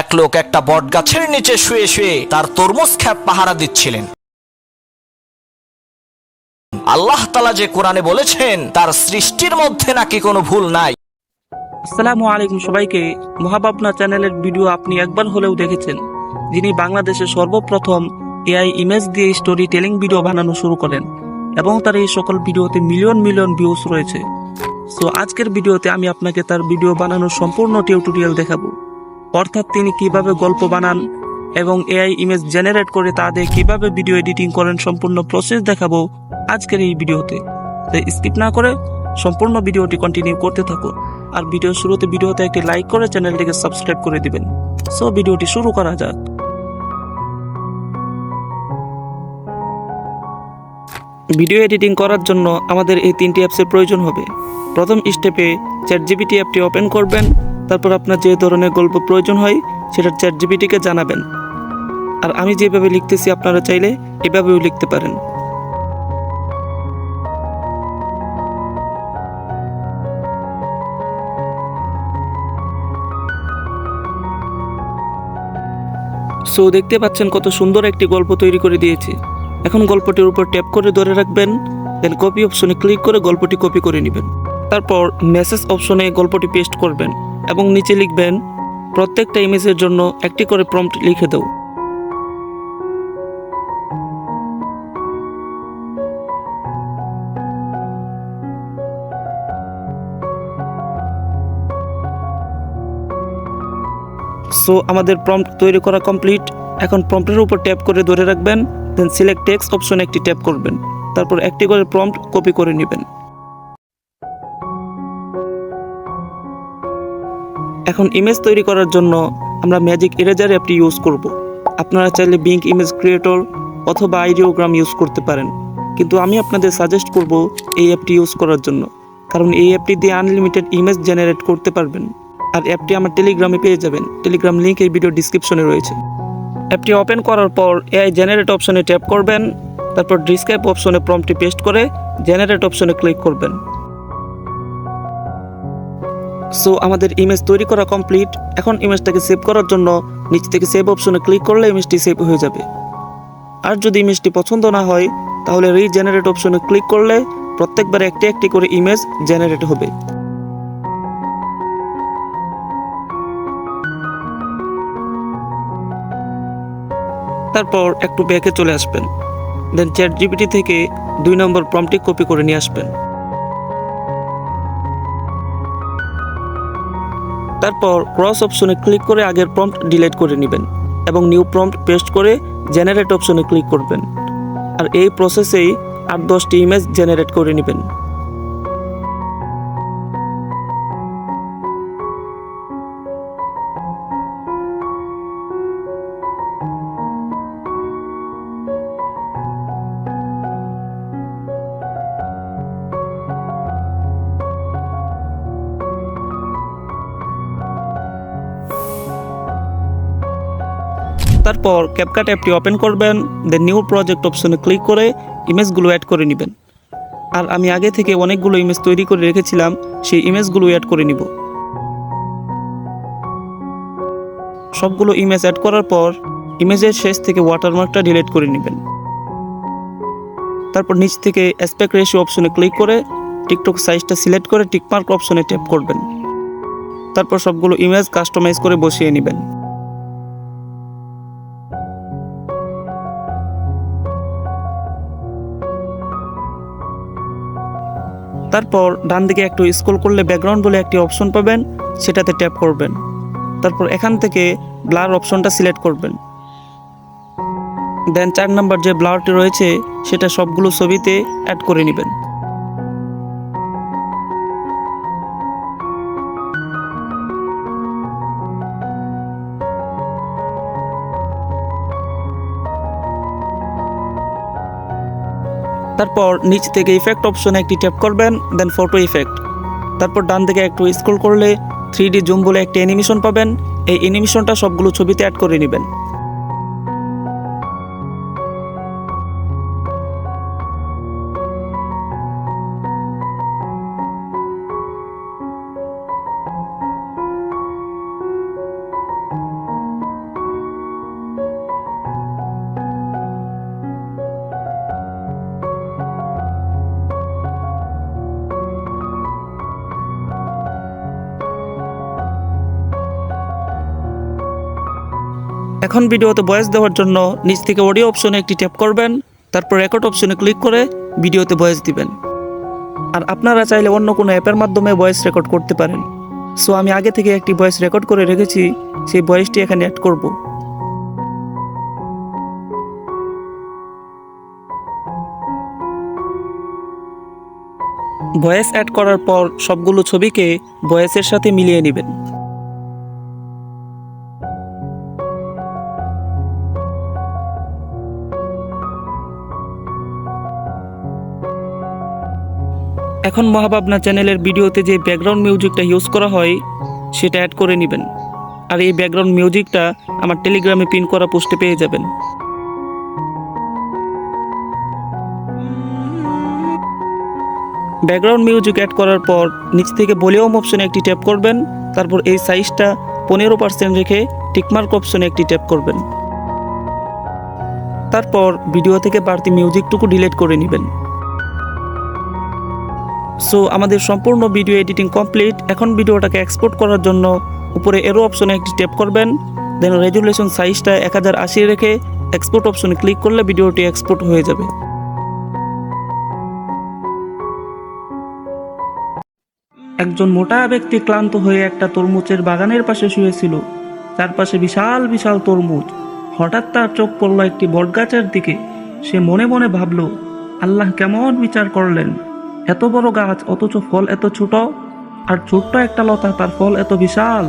এক লোক একটা বট গাছের নিচে শুয়ে শুয়ে তার তরমুজ খ্যাপ পাহারা দিচ্ছিলেন। আল্লাহ তালা যে কোরআনে বলেছেন, তার সৃষ্টির মধ্যে নাকি কোনো ভুল নাই। আসসালামু আলাইকুম সবাইকে। মহাবাবনা চ্যানেলের ভিডিও আপনি একবার হলেও দেখেছেন, যিনি বাংলাদেশে সর্বপ্রথম এআই ইমেজ দিয়ে স্টোরি টেলিং ভিডিও বানানো শুরু করেন এবং তার এই সকল ভিডিওতে মিলিয়ন মিলিয়ন ভিউজ রয়েছে। সো আজকের ভিডিওতে আমি আপনাকে তার ভিডিও বানানোর সম্পূর্ণ টিউটোরিয়াল দেখাবো। অর্থাৎ তিনি কীভাবে গল্প বানান এবং এআই ইমেজ জেনারেট করে তা দিয়ে কীভাবে ভিডিও এডিটিং করেন সম্পূর্ণ প্রসেস দেখাবো আজকের এই ভিডিওতে। তাই স্কিপ না করে সম্পূর্ণ ভিডিওটি কন্টিনিউ করতে থাকুন। আর ভিডিও শুরুতে ভিডিওতে একটি লাইক করে চ্যানেলটিকে সাবস্ক্রাইব করে দিবেন। সো ভিডিওটি শুরু করা যাক। ভিডিও এডিটিং করার জন্য আমাদের এই তিনটি অ্যাপসের প্রয়োজন হবে। প্রথম স্টেপে চ্যাট জিবিটি অ্যাপটি ওপেন করবেন। তারপর আপনার যে ধরনের গল্প প্রয়োজন হয়, সেটা চ্যাট জিবিটিকে জানাবেন। আর আমি যেভাবে লিখতেছি, আপনারা চাইলে এভাবেও লিখতে পারেন। সো দেখতে পাচ্ছেন কত সুন্দর একটি গল্প তৈরি করে দিয়েছি। এখন গল্পটির উপর ট্যাপ করে ধরে রাখবেন দেন কপি অপশনে ক্লিক করে গল্পটি কপি করে নেবেন। তারপর মেসেজ অপশনে গল্পটি পেস্ট করবেন। এবং নিচে লিখবেন, প্রত্যেকটা ইমেজের জন্য একটি করে প্রম্পট লিখে দাও। সো আমাদের প্রম্পট তৈরি করা কমপ্লিট এখন প্রম্পটের উপর ট্যাপ করে ধরে রাখবেন দেন সিলেক্ট টেক্সট অপশনে একটি ট্যাপ করবেন। তারপর একটি করে প্রম্পট কপি করে নেবেন। এখন ইমেজ তৈরি করার জন্য আমরা ম্যাজিক ইরেজার অ্যাপটি ইউজ করব। আপনারা চাইলে বিঙ্ক ইমেজ ক্রিয়েটর অথবা আইডিওগ্রাম ইউজ করতে পারেন। কিন্তু আমি আপনাদের সাজেস্ট করব এই অ্যাপটি ইউজ করার জন্য। কারণ এই অ্যাপটি দিয়ে আনলিমিটেড ইমেজ জেনারেট করতে পারবেন। আর অ্যাপটি আমার টেলিগ্রামে পেয়ে যাবেন। টেলিগ্রাম লিঙ্ক এই ভিডিও ডিসক্রিপশনে রয়েছে। অ্যাপটি ওপেন করার পর এআই জেনারেট অপশনে ট্যাপ করবেন। তারপর ডিসক্রাইব অপশনে প্রম্পটি পেস্ট করে জেনারেট অপশনে ক্লিক করবেন। সো আমাদের ইমেজ তৈরি করা কমপ্লিট এখন ইমেজটাকে সেভ করার জন্য নিচ থেকে সেভ অপশনে ক্লিক করলে ইমেজটি সেভ হয়ে যাবে। আর যদি ইমেজটি পছন্দ না হয়, তাহলে রিজেনারেট অপশনে ক্লিক করলে প্রত্যেকবার একটি একটি করে ইমেজ জেনারেট হবে। তারপর একটু ব্যাকে চলে আসবেন। দেন চ্যাট জিপিটি থেকে দুই নম্বর প্রম্পটি কপি করে নিয়ে আসবেন। তারপর ক্রস অপশনে ক্লিক করে আগের প্রম্পট ডিলিট করে নেবেন এবং নিউ প্রম্পট পেস্ট করে জেনারেট অপশনে ক্লিক করবেন। আর এই প্রসেসেই আট দশটি ইমেজ জেনারেট করে নেবেন। তারপর ক্যাপকাট অ্যাপটি ওপেন করবেন দেন নিউ প্রজেক্ট অপশনে ক্লিক করে ইমেজগুলো অ্যাড করে নেবেন। আর আমি আগে থেকে অনেকগুলো ইমেজ তৈরি করে রেখেছিলাম, সেই ইমেজগুলো অ্যাড করে নিব। সবগুলো ইমেজ অ্যাড করার পর ইমেজের শেষ থেকে ওয়াটারমার্কটা ডিলিট করে নেবেন। তারপর নিচ থেকে অ্যাসপেক্ট রেশিও অপশনে ক্লিক করে টিকটক সাইজটা সিলেক্ট করে টিকমার্ক অপশনে ট্যাপ করবেন। তারপর সবগুলো ইমেজ কাস্টমাইজ করে বসিয়ে নেবেন। তারপর ডান দিকে একটু স্ক্রল করলে ব্যাকগ্রাউন্ড বলে একটি অপশন পাবেন, সেটাতে ট্যাপ করবেন। তারপর এখান থেকে ব্লার অপশনটা সিলেক্ট করবেন। দেন চার নাম্বার যে ব্লারটি রয়েছে, সেটা সবগুলো ছবিতে অ্যাড করে নেবেন। তারপর নিচ থেকে ইফেক্ট অপশনে একটি ট্যাপ করবেন দেন ফটো ইফেক্ট তারপর ডান দিকে একটু স্ক্রল করলে থ্রি ডি জুম বলে একটি অ্যানিমেশন পাবেন। এই অ্যানিমেশনটা সবগুলো ছবিতে অ্যাড করে নেবেন। এখন ভিডিওতে ভয়েস দেওয়ার জন্য নিচ থেকে অডিও অপশনে একটি ট্যাপ করবেন, তারপর রেকর্ড অপশনে ক্লিক করে ভিডিওতে ভয়েস দিবেন। আর আপনারা চাইলে অন্য কোনো অ্যাপের মাধ্যমে ভয়েস রেকর্ড করতে পারেন। সো আমি আগে থেকে একটি ভয়েস রেকর্ড করে রেখেছি, সেই ভয়েসটি এখানে অ্যাড করব। ভয়েস অ্যাড করার পর সবগুলো ছবিকে ভয়েসের সাথে মিলিয়ে নেবেন। এখন মহাভাবনা চ্যানেলের ভিডিওতে যে ব্যাকগ্রাউন্ড মিউজিকটা ইউজ করা হয়, সেটা অ্যাড করে নেবেন। আর এই ব্যাকগ্রাউন্ড মিউজিকটা আমার টেলিগ্রামে পিন করা পোস্টে পেয়ে যাবেন। ব্যাকগ্রাউন্ড মিউজিক অ্যাড করার পর নিচ থেকে ভলিউম অপশনে একটি ট্যাপ করবেন, তারপর এই সাইজটা পনেরো পার্সেন্ট রেখে টিকমার্ক অপশনে একটি ট্যাপ করবেন। তারপর ভিডিও থেকে বাড়তি মিউজিকটুকু ডিলিট করে নেবেন। সো আমাদের সম্পূর্ণ ভিডিও এডিটিং কমপ্লিট এখন ভিডিওটাকে এক্সপোর্ট করার জন্য উপরে এরো অপশনে একটি ট্যাপ করবেন। দেন রেজুলেশন সাইজটা এক হাজার আশি রেখে এক্সপোর্ট অপশনে ক্লিক করলে ভিডিওটি এক্সপোর্ট হয়ে যাবে। একজন মোটা ব্যক্তি ক্লান্ত হয়ে একটা তরমুজের বাগানের পাশে শুয়েছিল। চারপাশে বিশাল বিশাল তরমুজ। হঠাৎ তার চোখ পড়ল একটি বটগাছের দিকে। সে মনে মনে ভাবল, আল্লাহ কেমন বিচার করলেন? এত বড় গাছ, অথচ ফল এত ছোট, আর ছোট্ট একটা লতা, তার ফল এত বিশাল।